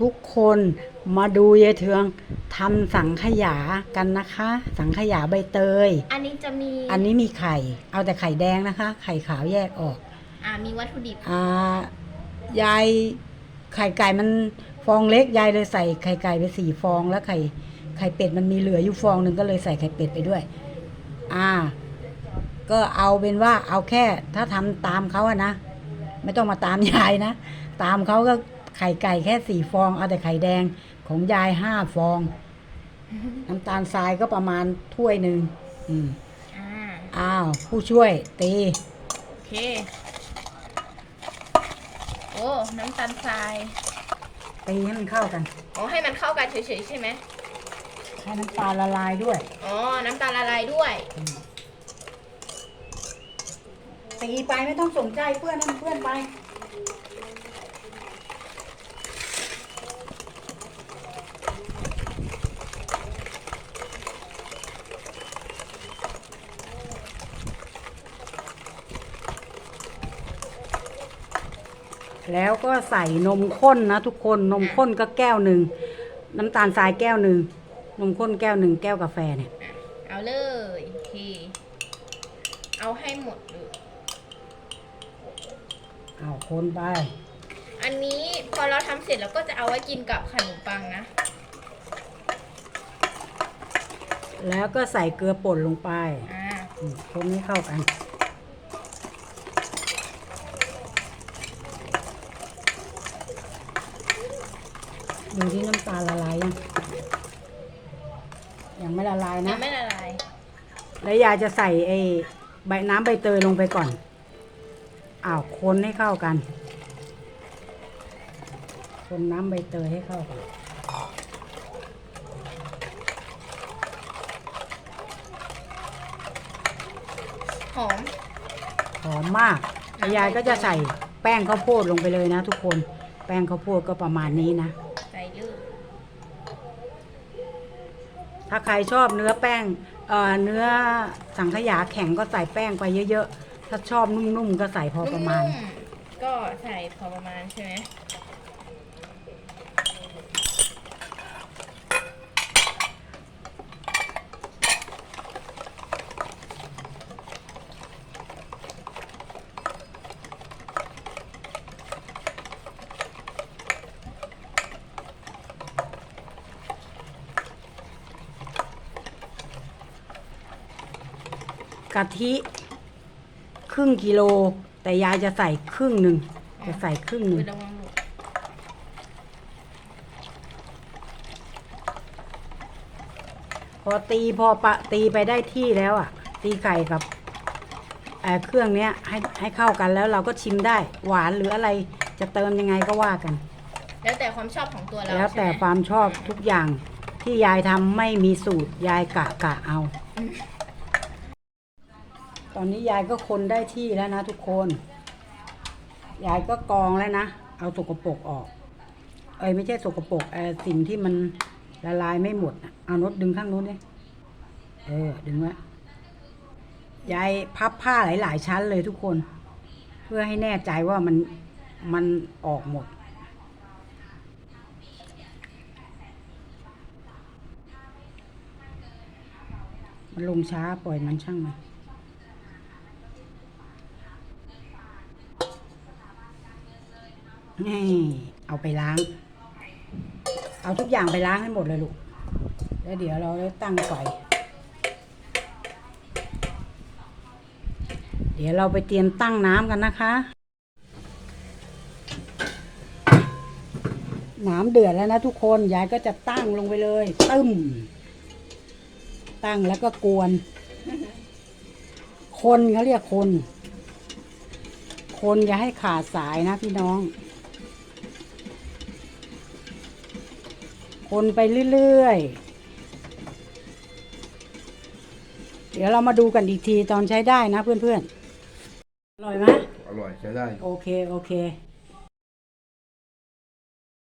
ทุกคนมาดูยายเทืองทำสังขยากันนะคะ สังขยาใบเตย อันนี้จะมีอันนี้มีไข่ เอาแต่ไข่แดงนะคะ ไข่ขาวแยกออก อ่ามีวัตถุดิบอ่ายายไข่ไก่มันฟองเล็กยายเลยใส่ไข่ไก่ไปสี่ฟองแล้วไข่ไข่เป็ดมันมีเหลืออยู่ฟองหนึ่งก็เลยใส่ไข่เป็ดไปด้วย อ่า ก็เอาเป็นว่าเอาแค่ถ้าทำตามเขาอะนะ ไม่ต้องมาตามยายนะ ตามเขาก็ ไข่ไก่แค่สี่ฟอง เอาแต่ไข่แดงของยายห้าฟอง น้ำตาลทรายก็ประมาณถ้วยหนึ่งอืมอ่าอ้าว ผู้ช่วยตี โอเค โอ้น้ำตาลทรายตีให้มันเข้ากันอ๋อให้มันเข้ากันเฉยๆใช่ไหมให้น้ำตาลละลายด้วย อ๋อน้ำตาลละลายด้วย ตีไปไม่ต้องสนใจเพื่อนให้มันเพื่อนไป แล้วก็ใส่นมข้นนะทุกคนนมข้นก็แก้วหนึ่งน้ำตาลทรายแก้วหนึ่งนมข้นแก้วหนึ่งแก้วกาแฟเนี่ยอะเอาเลยโอเคเอาให้หมดเลยเอาคนไป อันนี้พอเราทำเสร็จเราก็จะเอาไว้กินกับขนมปังนะ แล้วก็ใส่เกลือป่นลงไปอ่าอืมคนให้เข้ากัน ดูที่น้ำตาลละลายยังยังไม่ละลายยันะ งไม่ละลาย แล้วยายจะใส่ไอ้ใบน้ำใบเตยลงไปก่อน อ้าวคนให้เข้ากัน คนน้ำใบเตยให้เข้ากัน หอม หอมมากแล้วยายก็จะใส่แป้งข้าวโพดลงไปเลยนะทุกคน แป้งข้าวโพดก็ประมาณนี้นะ ใส่ยืด ถ้าใครชอบเนื้อแป้งเอ่อเนื้อสังขยาแข็งก็ใส่แป้งไปเยอะๆ ถ้าชอบนุ่มๆก็ใส่พอประมาณ ก็ใส่พอประมาณใช่ไหม กะทิ ครึ่งกิโล แต่ยายจะใส่ครึ่งหนึ่งจะใส่ครึ่งหนึ่งคือระวังหลุดพอตีพอปะตีไปได้ที่แล้วอะ ตีไก่กับเอ่อเครื่องเนี้ยให้ให้เข้ากันแล้วเราก็ชิมได้ หวานหรืออะไรจะเติมยังไงก็ว่ากัน แล้วแต่ความชอบของตัวเราแล้วแต่ใช่ไหมความชอบทุกอย่างที่ยายทำไม่มีสูตรยายกะกะเอา ตอนนี้ยายก็คนได้ที่แล้วนะทุกคน ยายก็กองแล้วนะ เอาสกปรกออก เอ้ยไม่ใช่สกปรกเออสิ่งที่มันละลายไม่หมดนะเอานดดึงข้างนู้นดิเออดึงไว้ยายพับผ้าหลาย ๆ ชั้นเลยทุกคน เพื่อให้แน่ใจว่ามันมันออกหมด มันลงช้าปล่อยมันช่างมัน นี่เอาไปล้าง เอาทุกอย่างไปล้างให้หมดเลยลูก แล้วเดี๋ยวเราตั้งไฟเดี๋ยวเราไปเตรียมตั้งน้ำกันนะคะ น้ำเดือดแล้วนะทุกคน ยายก็จะตั้งลงไปเลยตึ้ม ตั้งแล้วก็กวน คนเขาเรียกคน คนอย่าให้ขาดสายนะพี่น้อง คนไปเรื่อยๆ เดี๋ยวเรามาดูกันอีกทีตอนใช้ได้นะเพื่อนๆ อร่อยไหมอร่อยใช้ได้ โอเค โอเค